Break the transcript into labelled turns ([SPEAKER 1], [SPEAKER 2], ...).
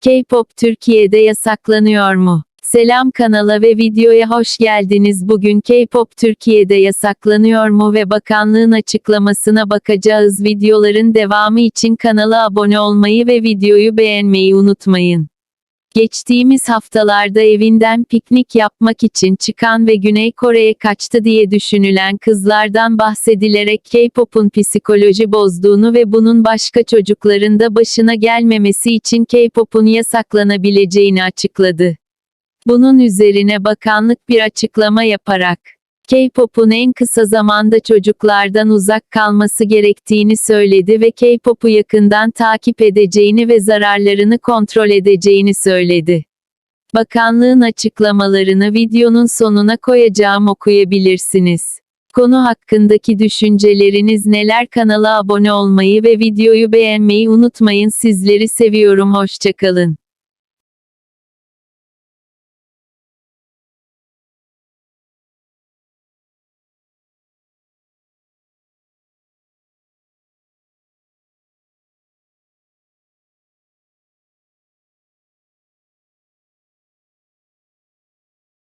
[SPEAKER 1] K-pop Türkiye'de yasaklanıyor mu? Selam kanala ve videoya hoş geldiniz. Bugün K-pop Türkiye'de yasaklanıyor mu ve bakanlığın açıklamasına bakacağız. Videoların devamı için kanala abone olmayı ve videoyu beğenmeyi unutmayın. Geçtiğimiz haftalarda evinden piknik yapmak için çıkan ve Güney Kore'ye kaçtı diye düşünülen kızlardan bahsedilerek K-pop'un psikoloji bozduğunu ve bunun başka çocukların da başına gelmemesi için K-pop'un yasaklanabileceğini açıkladı. Bunun üzerine bakanlık bir açıklama yaparak K-pop'un en kısa zamanda çocuklardan uzak kalması gerektiğini söyledi ve K-pop'u yakından takip edeceğini ve zararlarını kontrol edeceğini söyledi. Bakanlığın açıklamalarını videonun sonuna koyacağım okuyabilirsiniz. Konu hakkındaki düşünceleriniz neler kanala abone olmayı ve videoyu beğenmeyi unutmayın sizleri seviyorum hoşçakalın.